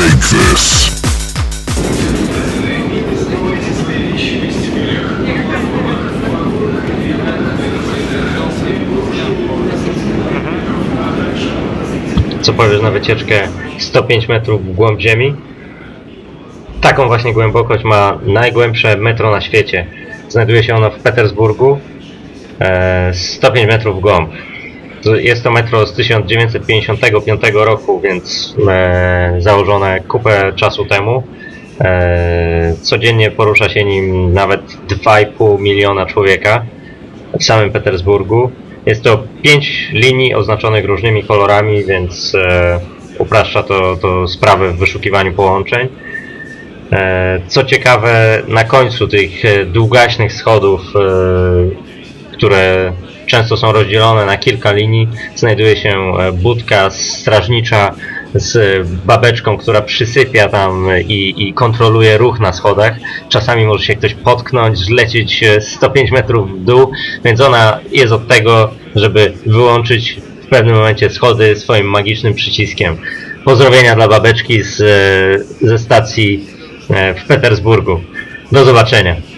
Take this. Co powiesz na wycieczkę 105 metrów w głąb ziemi? Taką właśnie głębokość ma najgłębsze metro na świecie. Znajduje się ono w Petersburgu, e, 105 metrów w głąb. Jest to metro z 1955 roku, więc e, założone kupę czasu temu. E, codziennie porusza się nim nawet 2,5 miliona człowieka w samym Petersburgu. Jest to pięć linii oznaczonych różnymi kolorami, więc e, upraszcza to, to sprawy w wyszukiwaniu połączeń. E, co ciekawe, na końcu tych długaśnych schodów, które często są rozdzielone na kilka linii, znajduje się e, budka strażnicza z babeczką, która przysypia tam i, i kontroluje ruch na schodach. Czasami może się ktoś potknąć, zlecieć e, 105 metrów w dół, więc ona jest od tego, żeby wyłączyć w pewnym momencie schody swoim magicznym przyciskiem. Pozdrowienia dla babeczki z, e, ze stacji e, w Petersburgu. Do zobaczenia.